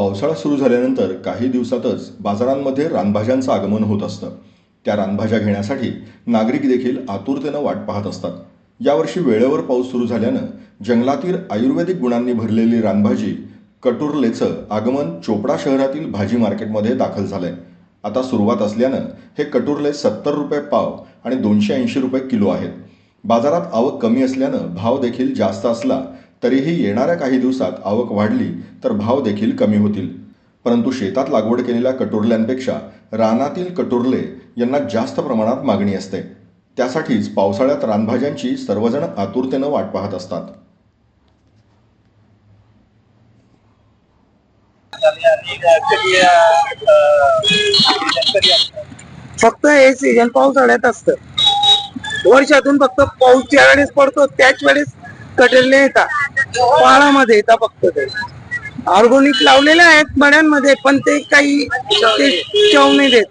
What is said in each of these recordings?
पावसाळा सुरू झाल्यानंतर काही दिवसातच बाजारांमध्ये रानभाज्यांचं आगमन होत असतं. त्या रानभाज्या घेण्यासाठी नागरिक देखील आतुरतेनं वाट पाहत असतात. यावर्षी वेळेवर पाऊस सुरू झाल्यानं जंगलातील आयुर्वेदिक गुणांनी भरलेली रानभाजी कटुरलेचं आगमन चोपडा शहरातील भाजी मार्केटमध्ये दाखल झालंय. आता सुरुवात असल्यानं हे कटुरले सत्तर रुपये पाव आणि दोनशे ऐंशी रुपये किलो आहेत. बाजारात आवक कमी असल्यानं भाव देखील जास्त असला तरीही येणाऱ्या काही दिवसात आवक वाढली तर भाव देखील कमी होतील. परंतु शेतात लागवड केलेल्या कटोरल्यांपेक्षा रानातील कटुरले यांना जास्त प्रमाणात मागणी असते. त्यासाठीच पावसाळ्यात रानभाज्यांची सर्वजण आतुरतेनं वाट पाहत असतात. फक्त हे सीझन पावसाळ्यात असत. वर्षातून फक्त पाऊस ज्या वेळेस पडतो त्याच वेळेस कटरले येतात. पाळामध्ये येतात फक्त ते. ऑर्गोनिक लावलेले आहेत मड्यांमध्ये पण ते काही ते चव नाही देत.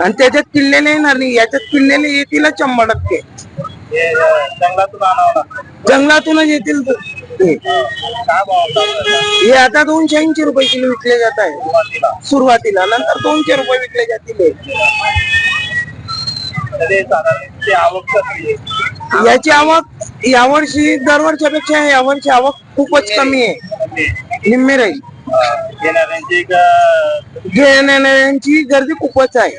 आणि त्याच्यात किल्लेले येणार नाही. याच्यात किल्लेले येतीलच शंभर टक्के. जंगलातूनच येतील हे आता दोनशे ऐंशी रुपये किलो विकले जात आहे. सुरुवातीला. नंतर दोनशे रुपये विकले जातील हे. याची आवक यावर्षी दरवर्षापेक्षा यावर्षी आवक खूपच कमी आहे. निम्मे राहील एक, अं, घेणाऱ्यांची गर्दी खूपच आहे आहे.